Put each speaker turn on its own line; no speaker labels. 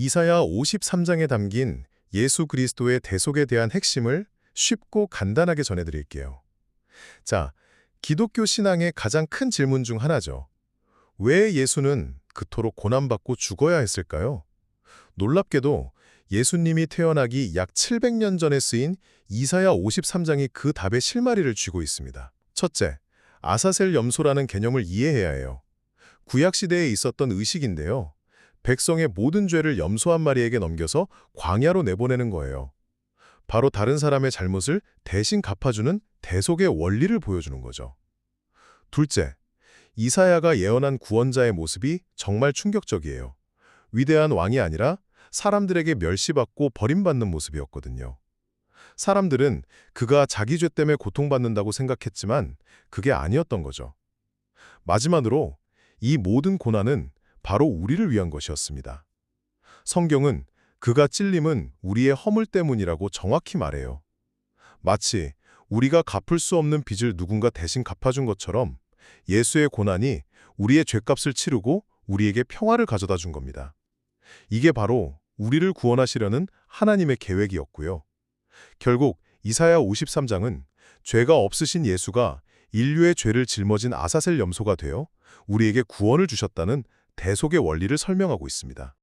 이사야 53장에 담긴 예수 그리스도의 대속에 대한 핵심을 쉽고 간단하게 전해드릴게요. 자, 기독교 신앙의 가장 큰 질문 중 하나죠. 왜 예수는 그토록 고난받고 죽어야 했을까요? 놀랍게도 예수님이 태어나기 약 700년 전에 쓰인 이사야 53장이 그 답의 실마리를 쥐고 있습니다. 첫째, 아사셀 염소라는 개념을 이해해야 해요. 구약시대에 있었던 의식인데요. 백성의 모든 죄를 염소 한 마리에게 넘겨서 광야로 내보내는 거예요. 바로 다른 사람의 잘못을 대신 갚아주는 대속의 원리를 보여주는 거죠. 둘째, 이사야가 예언한 구원자의 모습이 정말 충격적이에요. 위대한 왕이 아니라 사람들에게 멸시받고 버림받는 모습이었거든요. 사람들은 그가 자기 죄 때문에 고통받는다고 생각했지만 그게 아니었던 거죠. 마지막으로 이 모든 고난은 바로 우리를 위한 것이었습니다. 성경은 그가 찔림은 우리의 허물 때문이라고 정확히 말해요. 마치 우리가 갚을 수 없는 빚을 누군가 대신 갚아준 것처럼 예수의 고난이 우리의 죄값을 치르고 우리에게 평화를 가져다 준 겁니다. 이게 바로 우리를 구원하시려는 하나님의 계획이었고요. 결국 이사야 53장은 죄가 없으신 예수가 인류의 죄를 짊어진 아사셀 염소가 되어 우리에게 구원을 주셨다는 대속의 원리를 설명하고 있습니다.